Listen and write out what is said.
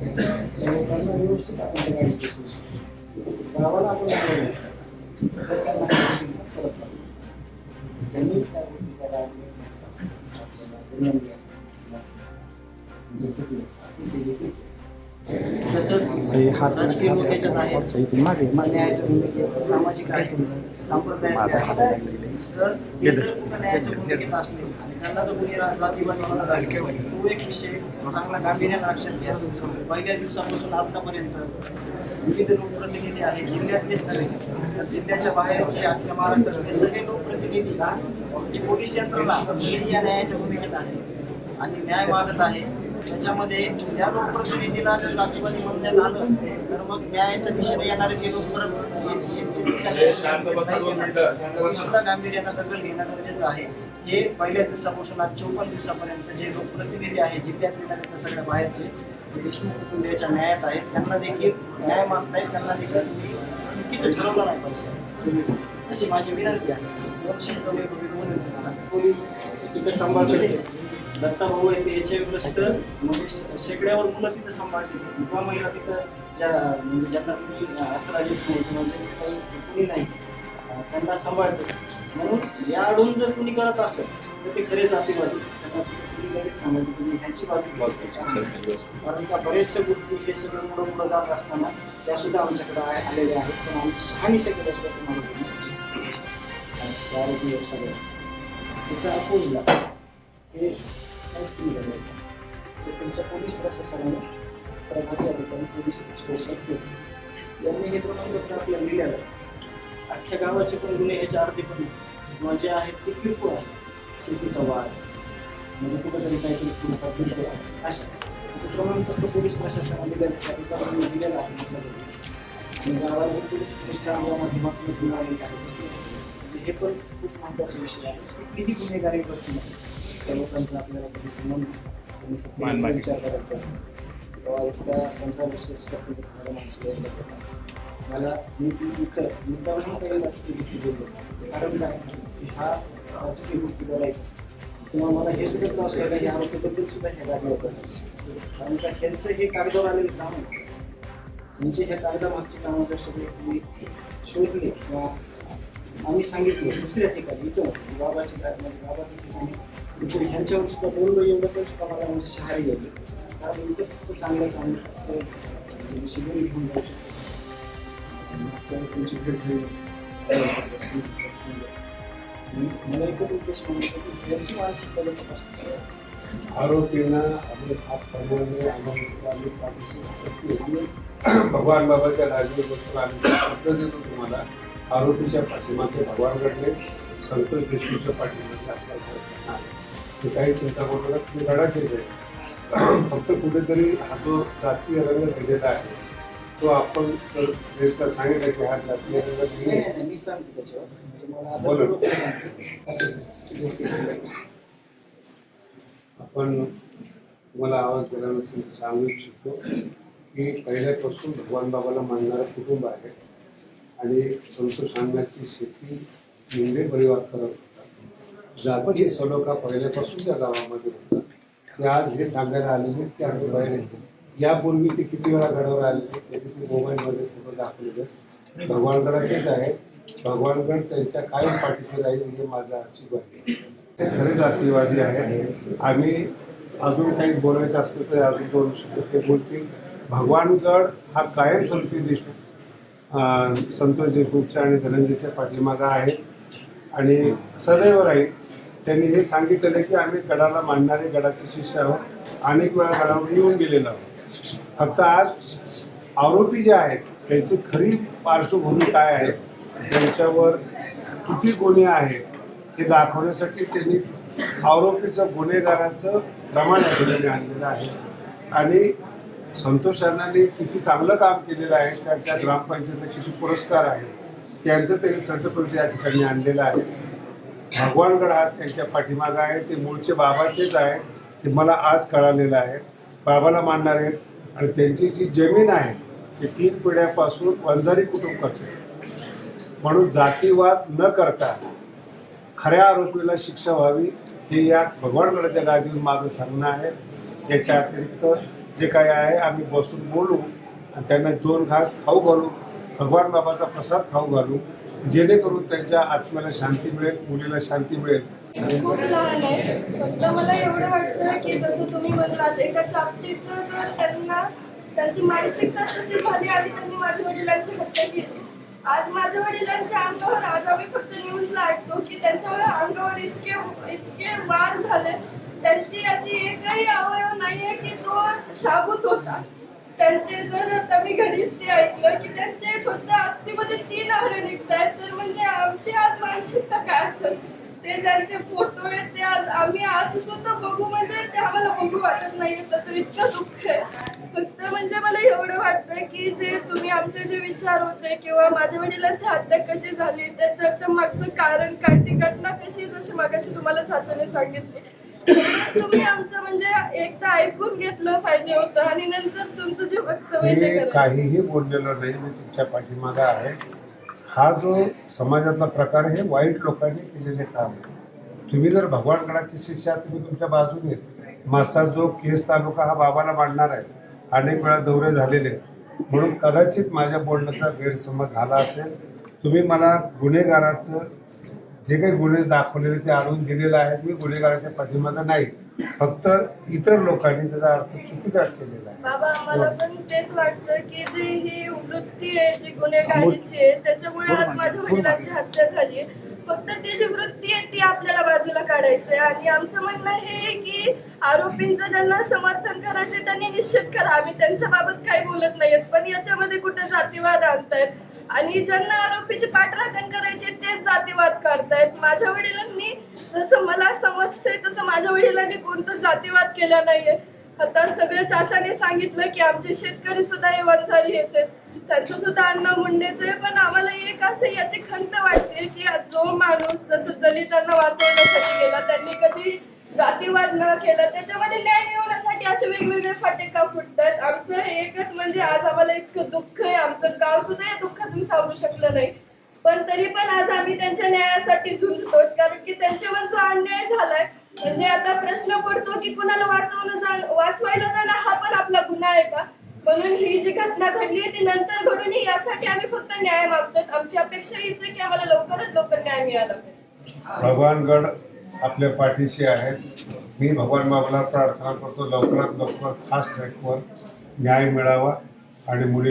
लोकांना व्यवस्थित आपण त्या गाडीत शकतो. गावाला आपण. तर त्यांना. त्यांनी त्या राजकीय न्यायाच्या भूमिकेत सामाजिक आहे असले त्यांना जर कोणी जातीवाद म्हणत असेल, तो एक विषय चांगला गांभीर्यानं लक्षात घ्या. पहिल्या दिवसापासून आतापर्यंत विविध लोकप्रतिनिधी आहेत जिल्ह्यातलेच नव्हे तर जिल्ह्याच्या बाहेरचे अख्ख्या महाराष्ट्रातले सगळे लोकप्रतिनिधी जी पोलीस यंत्रणा या न्यायाच्या भूमिकेत आहे आणि न्याय मागत आहे त्याच्यामध्ये त्या लोकप्रतिनिधीला जर जातीवादी म्हणण्यात आलं तर मग न्यायाच्या दिशेने येणारे जे लोक परत सुद्धा गांभीर्यानं दखल घेणं गरजेचं आहे. हे पहिल्या दिवसापासून आज चौपन्न दिवसापर्यंत जे लोकप्रतिनिधी आहेत जिल्ह्यातले नव्हे तर सगळ्या बाहेरचे देशमुख कुटुंबियाच्या न्यायात आहेत. त्यांना देखील न्याय मागतायत त्यांना देखील तुम्ही चुकीचं ठरवलं नाही पाहिजे. अशी माझी विनंती आहे. दोन शब्द वेगवेगळे बोलून तुम्हाला. पोलीस तिथं सांभाळते दत्ता भाऊ आहे ते याच्या ग्रस्त म्हणजे शेकड्यावर मुलं तिथं सांभाळते किंवा महिला तिथं ज्या म्हणजे ज्यांना तुम्ही अस्त्राजी किंवा काही कुणी नाही त्यांना सांभाळते म्हणून या अडून जर कुणी करत असेल तर ते खरे जातीवादी. त्यांना लगेच सांगायचं तुम्ही ह्याची बाजू घ्यायची. कारण का बरेचशा गोष्टी हे सगळं पुढं पुढं जात असताना त्या सुद्धा आमच्याकडे आलेल्या आहेत. पण आम्ही तुम्हाला नाही. आज त्या आरोपी सगळ्या त्याच्या अपोजला. हे. ते तुमच्या पोलीस प्रशासनाने अधिकारी पोलीस स्टेशन यांनी हे प्रमाणपत्र आपल्याला लिहिलेलं आहे अख्ख्या गावाचे पण गुन्हे याच्या अर्धे पण किंवा जे आहेत ते किरकोळ आहे शेतीचा वाद म्हणजे कुठेतरी काहीतरी थोडंफार किरकोळ आहे अशा त्याचं प्रमाणपत्र पोलीस प्रशासनाने दिलेलं अधिकाऱ्यांनी दिलेलं आहे आणि गावाला पोलीस प्रतिष्ठानच्या माध्यमातून हे पण खूप महत्त्वाचा विषय आहे किती गुन्हेगारी करतील त्या लोकांचा आपल्याला कधी नाही. विचार करायचा तेव्हा इथल्या पंधरा माणसं यायला. मला मी मुद्दामून काही राजकीय गोष्टी बोललो कारण काय की हा राजकीय गोष्टी बोलायचा किंवा मला हे सुद्धा त्रास व्हायला या आरोपीबद्दल सुद्धा हे गाडी होतं कारण का त्यांचं हे कागदावर आलेलं काम आहे त्यांचे ह्या कागदामागचे कामं जर सगळे तुम्ही शोधले किंवा आम्ही सांगितलं दुसऱ्या ठिकाणी इथं बाबाच्या म्हणजे बाबाच्या ठिकाणी ह्यांच्यावर सुद्धा बोललो एवढं पण सुद्धा मला म्हणजे शहारी गेली कारण इथं फक्त चांगलं काम म्हणजे शिबिर घेऊन जाऊ शकतो. मागच्या तुमची भेट झाली मला एकच उद्देश म्हणायचा की ह्यांची मानसिक जर असते. आरोपींना आपले हात पडल्याने आम्ही पाठीशी भगवान बाबाच्या राजकीबद्दल आम्ही शब्द देतो तुम्हाला. आरोपीच्या पाठीमागे भगवान घडले. संतोष देशमुखच्या पाठीमागे आपल्या ते काही चिंता करू नका तुम्ही लढाचेच आहे फक्त कुठेतरी हा जो जातीय रंग दिलेला आहे तो आपण जर देशला सांगितलं की हा जातीय रंग दिले मी सांगतो त्याच्यावर. बोला. आपण तुम्हाला आवाज दिला नसेल सांगू इच्छितो की पहिल्यापासून भगवान बाबाला मानणारं कुटुंब आहे. आणि संतोष अण्णाची शेती मुंडे परिवार करत होता जाती सलोखा पहिल्यापासून त्या गावामध्ये होता ते आज हे सांगायला आलेले की आम्ही बाहेर यापूर्वी ते किती वेळा गडावर आलेले त्याचे ते मोबाईलमध्ये फोटो दाखवलेले भगवानगडाचेच आहे. भगवानगड त्यांच्या कायम पाठीशी राहील हे माझा आजची आहे. ते खरे जातीवादी आहेत आम्ही अजून काही बोलायचं असतं तर अजून बोलू शकतो. ते बोलतील भगवानगड हा कायमस्वरूपी देशमुख संतोष देशमुखच्या आणि धनंजयच्या पाठीमागा आहे आणि सदैव राहील. त्यांनी हे सांगितलेलं की आम्ही गडाला मानणारे गडाचे शिष्य आहोत. अनेक वेळा गडावर येऊन गेलेलो आहोत. फक्त आज आरोपी जे आहेत त्यांची खरी पार्श्वभूमी काय आहे? त्यांच्यावर किती गुन्हे आहेत? हे दाखवण्यासाठी त्यांनी आरोपीचं गुन्हेगाराचं प्रमाण या ठिकाणी आणलेलं आहे. आणि संतोष अण्णांनी किती चांगलं काम केलेलं आहे त्यांच्या ग्रामपंचायतीला किती पुरस्कार आहे त्यांचं त्यांनी सर्टिफिकेट या ठिकाणी आणलेलं आहे. भगवानगड हा त्यांच्या पाठीमागं आहे ते मूळचे बाबाचेच आहे ते मला आज कळालेलं आहे. बाबाला मानणार आहेत आणि त्यांची जी जमीन आहे ती तीन पिढ्यापासून वंजारी कुटुंब करते. म्हणून जातीवाद न करता खऱ्या आरोपीला शिक्षा व्हावी हे या भगवानगडाच्या गादीवर माझं सांगणं आहे. याच्या अतिरिक्त जे काय आहे आम्ही बसून बोलू आणि त्यांना दोन घास खाऊ घालू भगवान बाबाचा प्रसाद खाऊ घालू. जेणेकरून त्यांच्या आत्म्याला शांती मिळेल मुलीला शांती मिळेल. खूप लहान आहे. फक्त मला एवढं वाटतं की जसं तुम्ही म्हणलात एका सापटीचं जर त्यांना त्यांची मानसिकता तशी झाली आणि त्यांनी माझ्या वडिलांची हत्या केली. आज माझ्या वडिलांच्या अंगावर आज आम्ही फक्त न्यूजला ऐकतो की त्यांच्या अंगावर इतके इतके वार झाले. त्यांची अशी एकही अवयव नाहीये की तो शाबूत होता. त्यांचे जर आता मी घरीच ते ऐकलं की त्यांचे फक्त अस्थिमध्ये तीन निघत निघतायत तर म्हणजे आमची आज मानसिकता काय असेल? ते ज्यांचे फोटो आहेत ते आज आम्ही आज स्वतः बघू म्हणजे ते आम्हाला बघू वाटत नाहीये त्याचं इतकं दुःख आहे. फक्त म्हणजे मला एवढं वाटतं की जे तुम्ही आमचे जे विचार होते किंवा माझ्या वडिलांची हत्या कशी झाली त्याच्या मागचं कारण काय ती घटना कशी जशी मागाशी तुम्हाला चाचाने सांगितली तुम्ही आमचं म्हणजे एकदा ऐकून घेतलं पाहिजे होतं आणि नंतर तुमचं जे वक्तव्य मी काहीही बोललेलो नाही मी तुमच्या पाठीमागा आहे. हा जो समाजातला प्रकार आहे हे वाईट लोकांनी केलेले काम आहे. तुम्ही जर भगवानगडाची शिक्षा तुम्ही तुमच्या बाजूने मासा जो केस तालुका हा बाबाला मांडणार आहे अनेक वेळा दौरे झालेले आहेत. म्हणून कदाचित माझ्या बोलण्याचा गैरसमज झाला असेल. तुम्ही मला गुन्हेगाराचं जे काही गुन्हे दाखवलेले ते आणून दिलेलं आहे मी गुन्हेगाराच्या पाठीमागं नाही. फक्त इतर लोकांनी त्याचा अर्थ चुकीचा केलेला आहे. बाबा आम्हाला पण तेच वाटतं की जी ही वृत्ती आहे जी गुन्हेगारीची आहे त्याच्यामुळे आज माझ्या वडिलांची हत्या झाली आहे. फक्त ती जी वृत्ती आहे ती आपल्याला बाजूला काढायची आहे. आणि आमचं म्हणणं हे आहे की आरोपींचं ज्यांना समर्थन करायचे त्यांनी निश्चित करा. आम्ही त्यांच्या बाबत काही बोलत नाहीत पण याच्यामध्ये कुठे जातीवाद आणतायत? आणि ज्यांना आरोपीची पाठराखण करायचे तेच जातीवाद करतायत माझ्या वडिलांनी जसं मला समजतंय तसं माझ्या वडिलांनी कोणतं जातीवाद केला नाहीये. आता सगळ्या चाचाने सांगितलं की आमचे शेतकरी सुद्धा हे वंजारी हेच आहेत. त्यांचं सुद्धा अण्णा मुंडेच आहे पण आम्हाला एक असं याची खंत वाटते की जो माणूस जसं दलितांना वाचवण्यासाठी गेला त्यांनी कधी जातीवाद न केला त्याच्यामध्ये न्याय मिळवण्यासाठी असे वेगवेगळे फाटे का फुटतात आमचं एकच म्हणजे आज आम्हाला इतकं दुःख आहे आमचं गाव सुद्धा सावरू शकलं नाही. पण तरी पण आज आम्ही त्यांच्या न्यायासाठी झुंजतो कारण की त्यांच्यावर जो अन्याय झालाय म्हणजे आता प्रश्न पडतो की कुणाला वाचवलं जाण वाचवायला जाणं हा पण आपला गुन्हा आहे का? म्हणून ही जी घटना घडली ती नंतर घडून ही यासाठी आम्ही फक्त न्याय मागतो आमची अपेक्षा हीच आहे की आम्हाला लवकरात लवकर न्याय मिळाला भगवानगड आपल्या पाठीशी आहेत. मी भगवान बाबाला प्रार्थना करतो. लवकरात लवकर फास्ट ट्रॅकवर न्याय मिळावा आणि मुली